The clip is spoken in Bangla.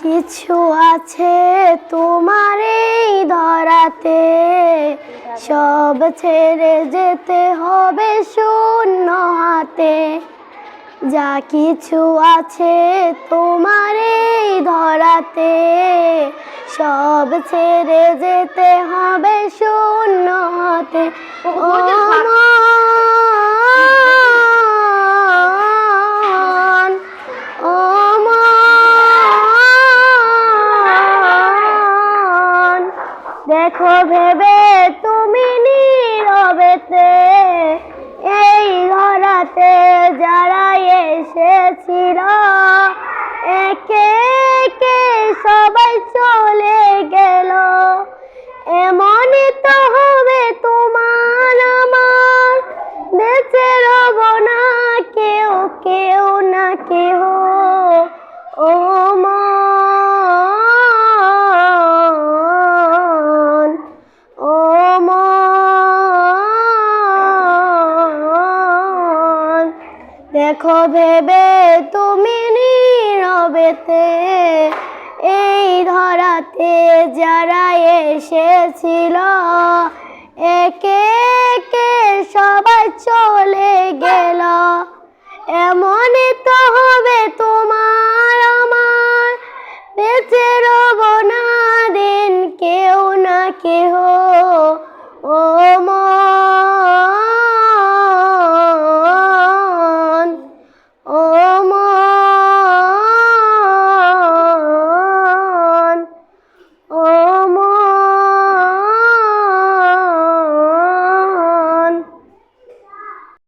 কিছু আছে তোমার এই ধরাতে সব ছেড়ে যেতে হবে শূন্য হাতে যা কিছু আছে তোমার এই ধরাতে সব ছেড়ে যেতে হবে শূন্য হাতে ও দেখো ভেবে তুমি নীরবেতে, এই ঘরাতে যারা এসেছিল, একে একে সবাই চলে গেল। এমন তো হবে তোমার আমার বেঁচে রব না কেউ কেউ না কেহ। ও মন দেখো ভেবে তুমি নীরবেতে, এই ধরাতে যারা এসেছিল, একে একে সবাই চলে গেল। এমন তো হবে তোমার আমার, বেঁচে রব না দিন, কেউ না মন Come on.